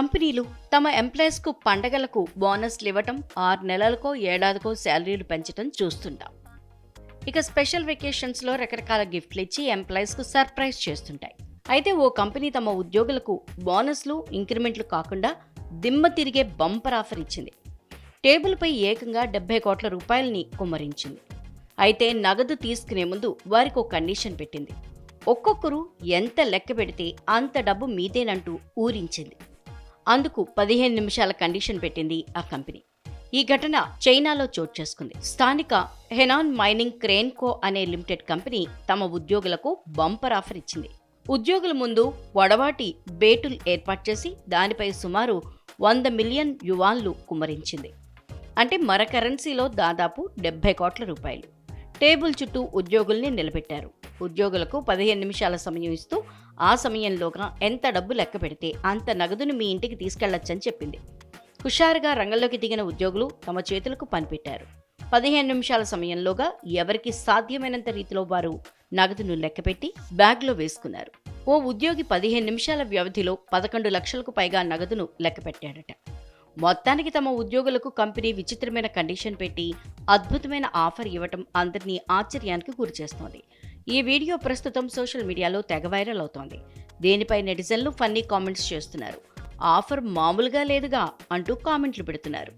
కంపెనీలు తమ ఎంప్లాయీస్కు పండగలకు బోనస్లు ఇవ్వటం ఆరు నెలలకో ఏడాదికో శాలరీలు పెంచడం చూస్తుంటాం. ఇక స్పెషల్ వెకేషన్స్లో రకరకాల గిఫ్ట్లు ఇచ్చి ఎంప్లాయీస్కు సర్ప్రైజ్ చేస్తుంటాయి. అయితే ఓ కంపెనీ తమ ఉద్యోగులకు బోనస్లు ఇంక్రిమెంట్లు కాకుండా దిమ్మ తిరిగే బంపర్ ఆఫర్ ఇచ్చింది. టేబుల్పై ఏకంగా డెబ్బై కోట్ల రూపాయలని కుమ్మరించింది. అయితే నగదు తీసుకునే ముందు వారికి ఒక కండిషన్ పెట్టింది. ఒక్కొక్కరు ఎంత లెక్క పెడితే అంత డబ్బు మీదేనంటూ ఊరించింది. అందుకు పదిహేను నిమిషాల కండిషన్ పెట్టింది ఆ కంపెనీ. ఈ ఘటన చైనాలో చోటు చేసుకుంది. స్థానిక హెనాన్ మైనింగ్ క్రేన్కో అనే లిమిటెడ్ కంపెనీ తమ ఉద్యోగులకు బంపర్ ఆఫర్ ఇచ్చింది. ఉద్యోగుల ముందు వడవాటి బేటులు ఏర్పాటు చేసి దానిపై సుమారు వంద మిలియన్ యువాన్లు కుమ్మరించింది. అంటే మర కరెన్సీలో దాదాపు డెబ్బై కోట్ల రూపాయలు. టేబుల్ చుట్టూ ఉద్యోగుల్ని నిలబెట్టారు. ఉద్యోగులకు పదిహేను నిమిషాల సమయం ఇస్తూ ఆ సమయంలోగా ఎంత డబ్బు లెక్క పెడితే అంత నగదును మీ ఇంటికి తీసుకెళ్ళొచ్చని చెప్పింది. హుషారుగా రంగంలోకి దిగిన ఉద్యోగులు తమ చేతులకు పనిపెట్టారు. పదిహేను నిమిషాల సమయంలోగా ఎవరికి సాధ్యమైనంత రీతిలో వారు నగదును లెక్కపెట్టి బ్యాగ్లో వేసుకున్నారు. ఓ ఉద్యోగి పదిహేను నిమిషాల వ్యవధిలో పదకొండు లక్షలకు పైగా నగదును లెక్కపెట్టాడట. మొత్తానికి తమ ఉద్యోగులకు కంపెనీ విచిత్రమైన కండిషన్ పెట్టి అద్భుతమైన ఆఫర్ ఇవ్వటం అందరినీ ఆశ్చర్యానికి గురిచేస్తోంది ఈ వీడియో ప్రస్తుతం సోషల్ మీడియాలో తెగ వైరల్ అవుతోంది. దీనిపై నెటిజన్లు ఫన్నీ కామెంట్స్ చేస్తున్నారు. ఆఫర్ మామూలుగా లేదుగా అంటూ కామెంట్లు పెడుతున్నారు.